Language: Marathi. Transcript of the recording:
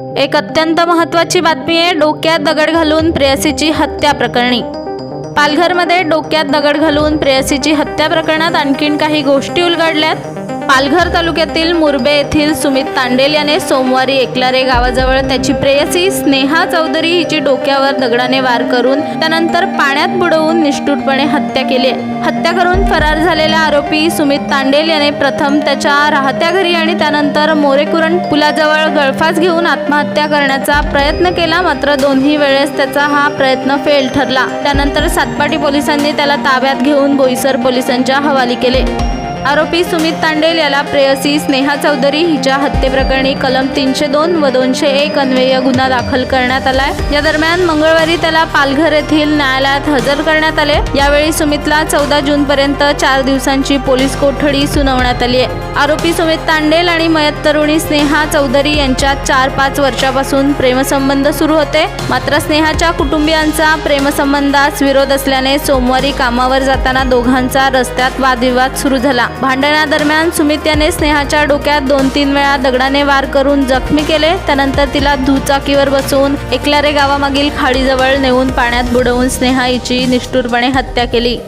एक अत्यंत महत्त्वाची बातमी आहे डोक्यात दगड घालून प्रेयसीची हत्या प्रकरणी. पालघरमध्ये डोक्यात दगड घालून प्रेयसीची हत्या प्रकरणात आणखीन काही गोष्टी उलगडल्यात? पालघर तालुक्यातील मुरबे येथील सुमित तांडेल याने सोमवारी एकलारे गावाजवळ त्याची प्रेयसी स्नेहा चौधरी हिची डोक्यावर दगडाने वार करून त्यानंतर पाण्यात बुडवून निष्ठुरपणे हत्या केली हत्या करून फरार झालेला आरोपी सुमित तांडेल याने प्रथम त्याच्या राहत्या घरी आणि त्यानंतर मोरेकुरण पुलाजवळ गळफास घेऊन आत्महत्या करण्याचा प्रयत्न केला. मात्र दोन्ही वेळेस त्याचा हा प्रयत्न फेल ठरला. त्यानंतर सातपाटी पोलिसांनी त्याला ताब्यात घेऊन बोईसर पोलिसांच्या हवाली केले. आरोपी सुमित तांडेल याला प्रेयसी स्नेहा चौधरी हिच्या हत्येप्रकरणी कलम तीनशे दोन व दोनशे एक अन्वय गुन्हा दाखल करण्यात आलाय. या दरम्यान मंगळवारी त्याला पालघर येथील न्यायालयात हजर करण्यात आले. यावेळी सुमितला चौदा जून पर्यंत चार दिवसांची पोलीस कोठडी सुनावण्यात आली आहे. आरोपी सुमित तांडेल आणि मयत तरुणी स्नेहा चौधरी यांच्यात चार पाच वर्षापासून प्रेमसंबंध सुरू होते. मात्र स्नेहाच्या कुटुंबियांचा प्रेमसंबंधास विरोध असल्याने सोमवारी कामावर जाताना दोघांचा रस्त्यात वादविवाद सुरू झाला. भांडणादरम्यान सुमित याने स्नेहाच्या डोक्यात दोन तीन वेळा दगडाने वार करून जखमी केले. त्यानंतर तिला दुचाकीवर बसवून एकलारे गावामागील खाडीजवळ नेऊन पाण्यात बुडवून स्नेहा हिची निष्ठुरपणे हत्या केली.